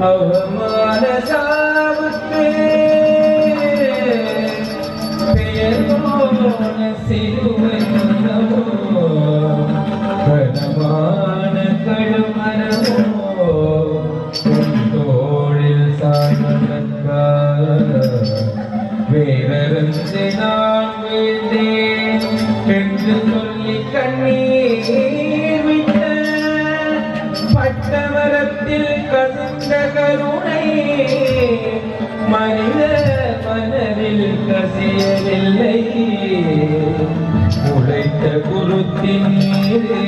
அவமான சாவுக்கு பெயர் போன சிலுவை கனமான கடுமரமோ உன் தோளில் வேறறிந்து நான் கசியவில்லை உழைத்த குருத்தின் மீது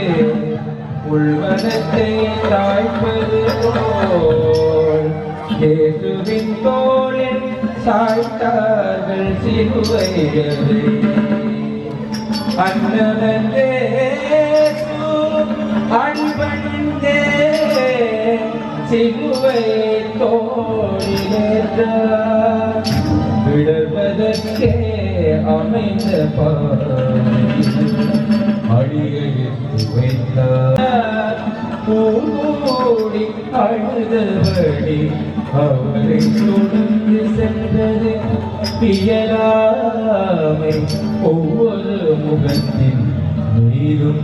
உள்மனத்தை தாய்ப்பது போல். இயேசுவின் தோளில் சாய்த்தார்கள் சிலுவைகளை. அன்னதே அன்பணிந்தே சிலுவை தோழிலேற்றார் விடர்வதற்கே அமைந்த அடியெடுத்து வைத்தார். பூடி அழுதபடி அவரை தொடர்ந்து சென்றது பியலாமை. ஒவ்வொரு முகத்தின் நீரும்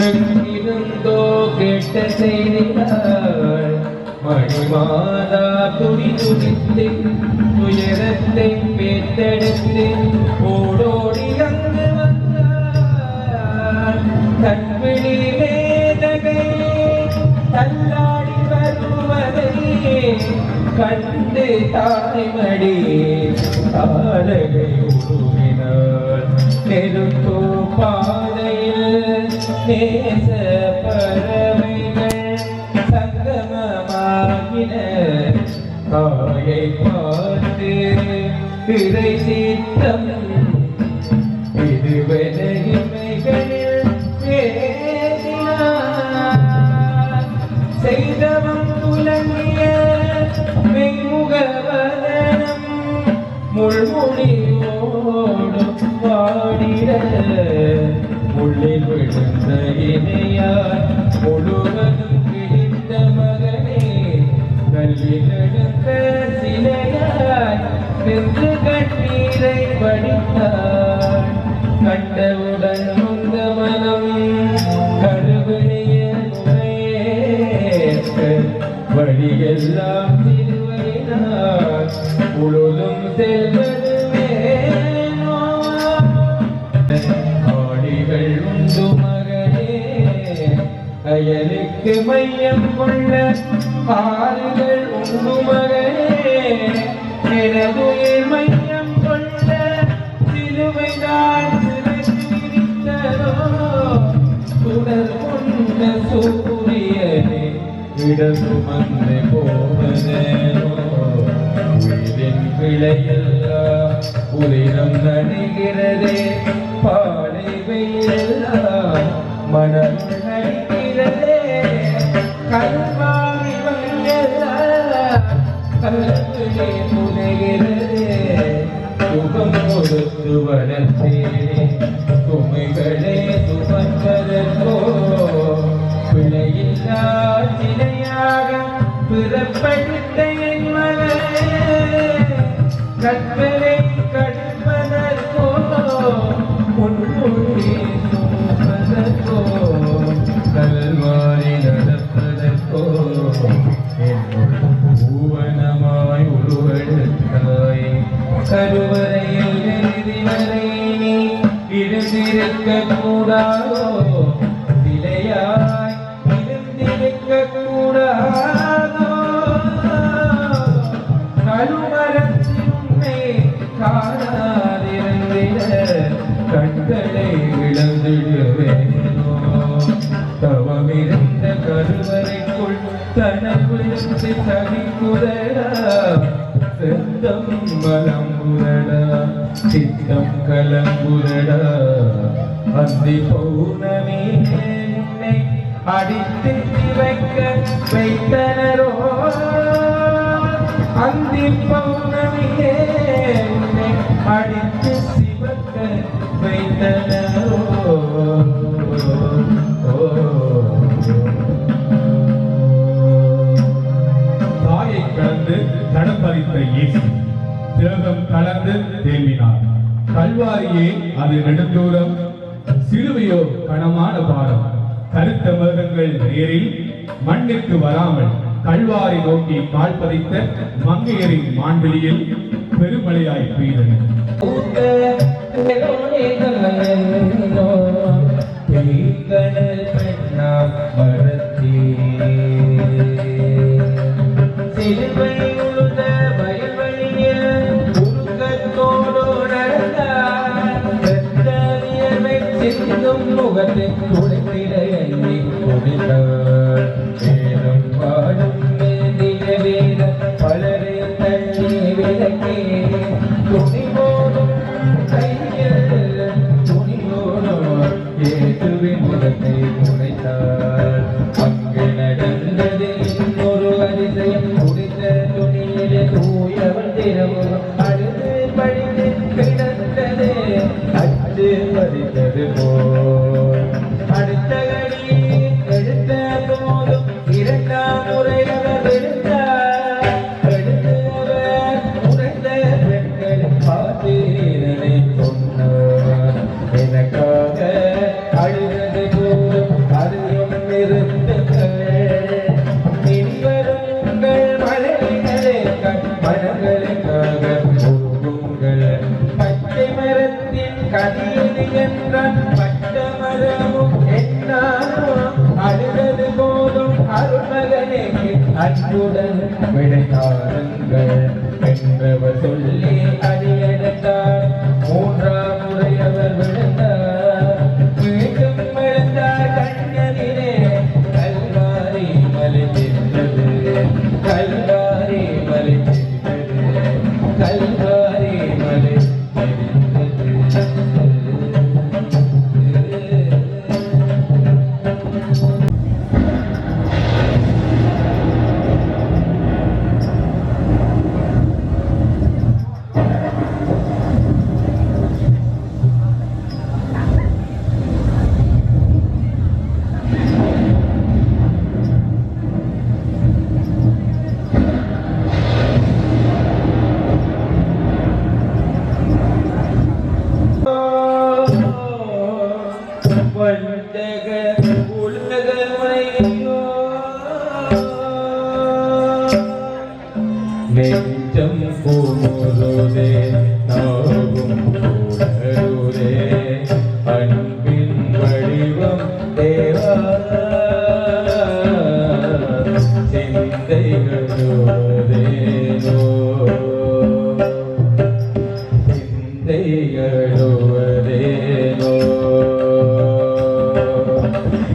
எங்கிருந்தோ கேட்ட செய்திகள் மணிமாதா துடி துடித்து துயரத்தை பேத்தெடுத்து ஓடோடி அங்கு வந்தார் தன்விழி வேதகை தள்ளாடி வருவதை கண்டு தாய்மடி தாரகை உருவினார் நெருங்க நேச பறவைகள் சங்கமமாகின தாயை பார்த்து இறை சீத்தம் இதுவென இமைகளில் வழியெல்லாம் திருவையினார் முழுதும் செல்வது வேணோ ஆடிகள் உண்டு மகனே அயலுக்கு மையம் கொள்ள ஆறுகள் உண்டு மகனே எனதுயிர் மையம் கொள்ள சிலுவைதான் சிறைத்ததோ சுடர் கொண்ட சூரியனே इडसुमन्ने कोमल একটু தனக்குழுந்து தவிக்குதடா செந்தம் மலம் சித்தம் கலம்புரடா அந்தி பௌர்ணமி உன்னை அடித்து வைக்க வைத்தனரோ அந்தி பௌர்ணமியே கல்வாரியே அது நெடுந்தூரம் சிலுவையோ கனமான பாடம். கருத்த மிருகங்கள் நேரில் மண்ணிற்கு வராமல் கல்வாரி நோக்கி கால் பதித்த மங்கையரின் மாண்பிலியில் பெருமழையாய் பெய்தன தினமும் அழுது படித்து கிடந்தது. அச்சு பதித்தது போல். அடுத்த கடி எடுத்த போதும் இரண்டாம் முறை அவர் பார்த்து அன்புடன் விடைத்தாருங்கள்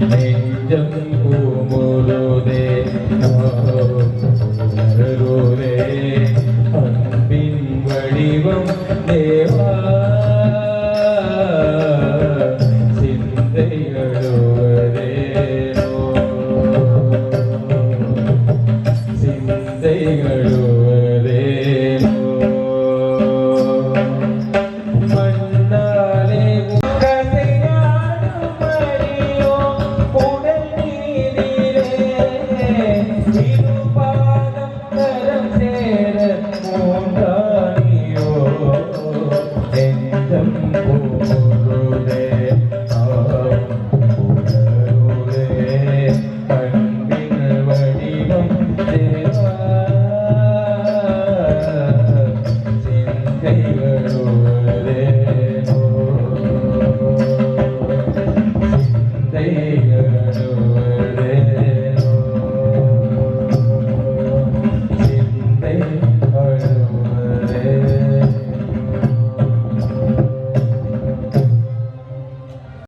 Hey, don't